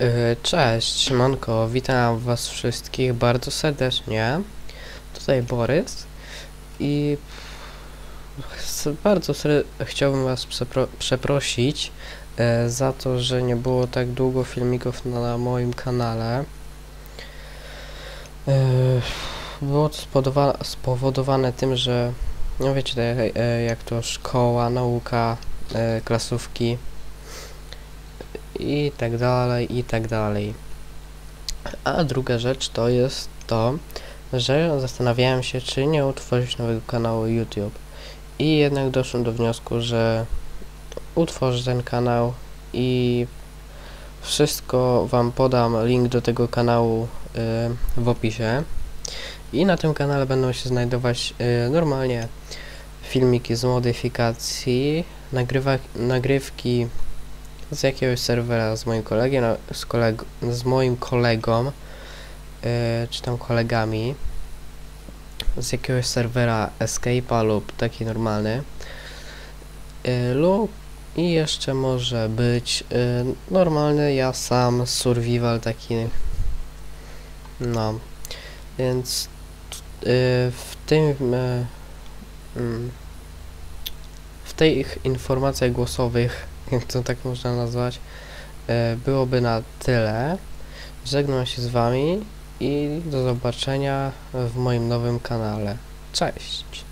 Yy, Cześć, siemanko, witam was wszystkich bardzo serdecznie. Tutaj Borys i bardzo chciałbym was przepro- przeprosić e, za to, że nie było tak długo filmików na, moim kanale. E, było to spowodowane tym, że no wiecie, e, jak to szkoła, nauka, e, klasówki i tak dalej, i tak dalej. A druga rzecz to jest to, że zastanawiałem się, czy nie utworzyć nowego kanału YouTube. I jednak doszłem do wniosku, że utworzę ten kanał i wszystko Wam podam, link do tego kanału y, w opisie. I na tym kanale będą się znajdować y, normalnie filmiki z modyfikacji, nagrywa, nagrywki z jakiegoś serwera z moim kolegiem, no, z, koleg z moim kolegą, yy, czy tam kolegami, z jakiegoś serwera Escape'a lub taki normalny, yy, lub i jeszcze może być yy, normalny ja sam survival taki, no, więc w tym mm, tych informacjach głosowych jak to tak można nazwać, e, byłoby na tyle. Żegnam się z Wami i do zobaczenia w moim nowym kanale. Cześć!